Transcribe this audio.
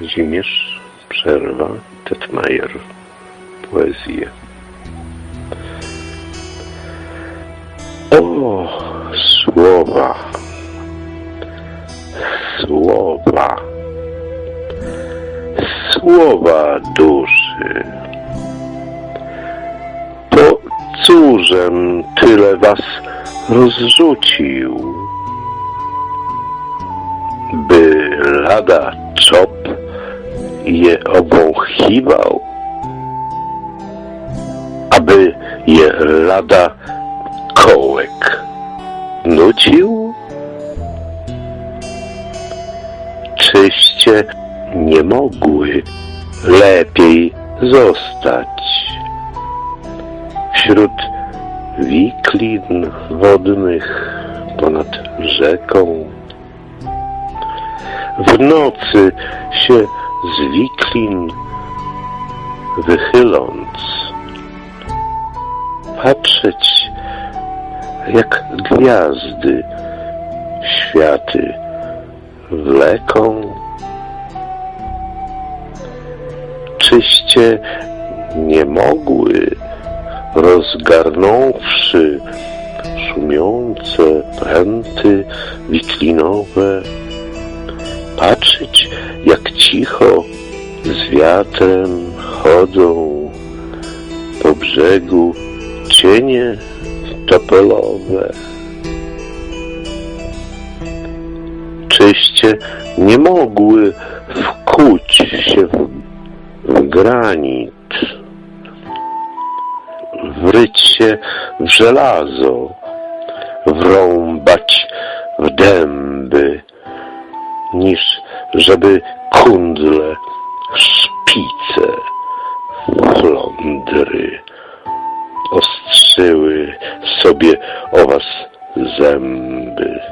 Kazimierz Przerwa, Tetmajer, poezję. O, słowa, słowa, słowa duszy. Po cóżem tyle was rozrzucił, by lada czop je obąchiwał, aby je lada kołek nucił? Czyście nie mogły lepiej zostać wśród wiklin wodnych ponad rzeką. W nocy się z wiklin wychyląc, patrzeć jak gwiazdy światy wleką. Czyście nie mogły, rozgarnąwszy szumiące pręty wiklinowe, patrzeć jak cicho z wiatrem chodzą po brzegu cienie topelowe. Czyście nie mogły wkuć się w, w granit, wryć się w żelazo, wrąbać w dęby, niż żeby kundle, szpice, flądry ostrzyły sobie o was zęby.